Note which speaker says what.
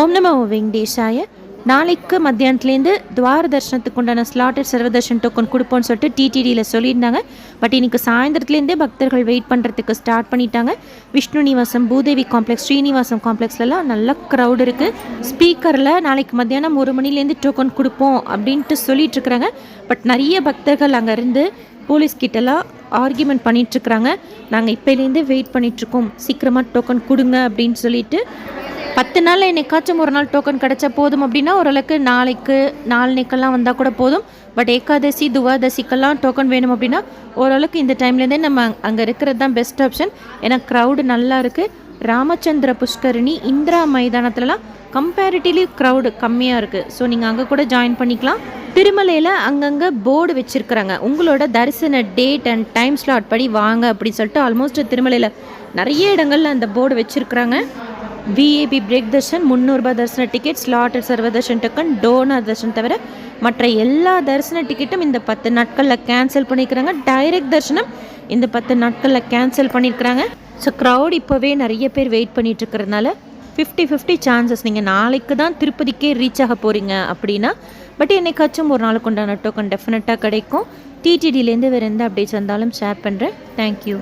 Speaker 1: ஓம் நம வெங்கடேஷாய. நாளைக்கு மத்தியானத்துலேருந்து துவார தர்ஷனத்துக்கு உண்டான ஸ்லாட்டட் சர்வதர்ஷன் டோக்கன் கொடுப்போம்னு சொல்லிட்டு டிடிடியில் சொல்லியிருந்தாங்க. பட் இன்றைக்கு சாயந்தரத்துலேருந்தே பக்தர்கள் வெயிட் பண்ணுறதுக்கு ஸ்டார்ட் பண்ணிட்டாங்க. விஷ்ணு நிவாசம் பூதேவி காம்ப்ளெக்ஸ் ஸ்ரீனிவாசம் காம்ப்ளெக்ஸ்லலாம் நல்ல க்ரௌட் இருக்குது ஸ்பீக்கரில் நாளைக்கு மத்தியானம் ஒரு மணிலேருந்து டோக்கன் கொடுப்போம் அப்படின்ட்டு சொல்லிட்டு இருக்கிறாங்க பட் நிறைய பக்தர்கள் அங்கே இருந்து போலீஸ் கிட்டலாம் ஆர்கியூமெண்ட் பண்ணிகிட்ருக்குறாங்க நாங்கள் இப்போலேருந்து வெயிட் பண்ணிகிட்ருக்கோம் சீக்கிரமாக டோக்கன் கொடுங்க அப்படின்னு சொல்லிட்டு பத்து நாளில் என்னைக்காச்சும் ஒரு நாள் டோக்கன் கிடைச்சா போதும் அப்படின்னா ஓரளவுக்கு நாளைக்கு நாளைக்கெல்லாம் வந்தால் கூட போதும். பட் ஏகாதசி துவாதசிக்கெல்லாம் டோக்கன் வேணும் அப்படின்னா ஓரளவுக்கு இந்த டைம்லேருந்தே நம்ம அங்கே இருக்கிறது தான் பெஸ்ட் ஆப்ஷன் ஏன்னா க்ரௌடு நல்லா இருக்குது ராமச்சந்திர புஷ்கரணி இந்திரா மைதானத்துலலாம் கம்பேரிட்டிவ்லி க்ரௌடு கம்மியாக இருக்குது ஸோ நீங்கள் அங்கே கூட ஜாயின் பண்ணிக்கலாம். திருமலையில் அங்கங்கே போர்டு வச்சுருக்குறாங்க. உங்களோட தரிசன டேட் அண்ட் டைம் ஸ்லாட் படி வாங்க அப்படின்னு சொல்லிட்டு ஆல்மோஸ்ட் திருமலையில் நிறைய இடங்கள்ல அந்த போர்டு வச்சுருக்குறாங்க. விஏபி பிரேக் தர்ஷன் முந்நூறுபா தரிசன டிக்கெட் ஸ்லாட்டட் சர்வ தர்ஷன் டோக்கன் டோனர் தர்ஷன் தவிர மற்ற எல்லா தரிசன டிக்கெட்டும் இந்த பத்து நாட்களில் கேன்சல் பண்ணியிருக்கிறாங்க டைரக்ட் தர்ஷனம் இந்த பத்து நாட்களில் கேன்சல் பண்ணியிருக்கிறாங்க ஸோ க்ரௌட் இப்போவே நிறைய பேர் வெயிட் பண்ணிட்டு இருக்கிறதுனால ஃபிஃப்டி ஃபிஃப்டி சான்சஸ் நீங்கள் நாளைக்கு தான் திருப்பதிக்கே ரீச் ஆக போகிறீங்க அப்படின்னா பட் என்னைக்காச்சும் ஒரு நாளுக்கு உண்டான டோக்கன் டெஃபினட்டாக கிடைக்கும். டிடிடிலேருந்து வேறு எந்த அப்டேட்ஸ் வந்தாலும் ஷேர் பண்ணுறேன் தேங்க்யூ